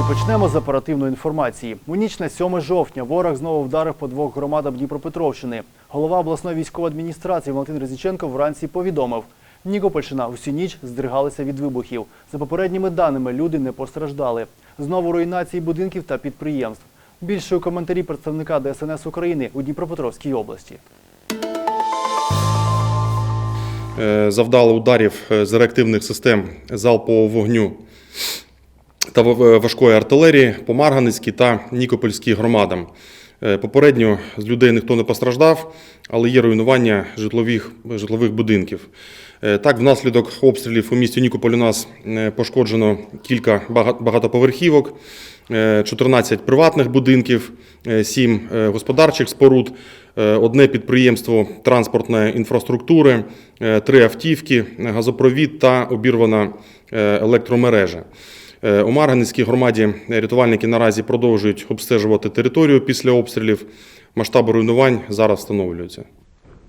І почнемо з оперативної інформації. У ніч на 7 жовтня ворог знову вдарив по двох громадам Дніпропетровщини. Голова обласної військової адміністрації Валентин Резіченко вранці повідомив. Нікопольщина усю ніч здригалися від вибухів. За попередніми даними, люди не постраждали. Знову руйнації будинків та підприємств. Більше у коментарі представника ДСНС України у Дніпропетровській області. Е, завдали ударів е, з реактивних систем залпового вогню та важкої артилерії по Марганецькій та Нікопольській громадам. Е, Попередньо з людей ніхто не постраждав, але є руйнування житлових, житлових будинків. Е, Так, внаслідок обстрілів у місті Нікополь у нас е, пошкоджено кілька багатоповерхівок, е, 14 приватних будинків, 7 господарчих споруд, е, одне підприємство транспортної інфраструктури, е, три автівки, газопровід та обірвана е, електромережа. Е, У Марганецькій громаді рятувальники наразі продовжують обстежувати територію після обстрілів. Масштаби руйнувань зараз встановлюються.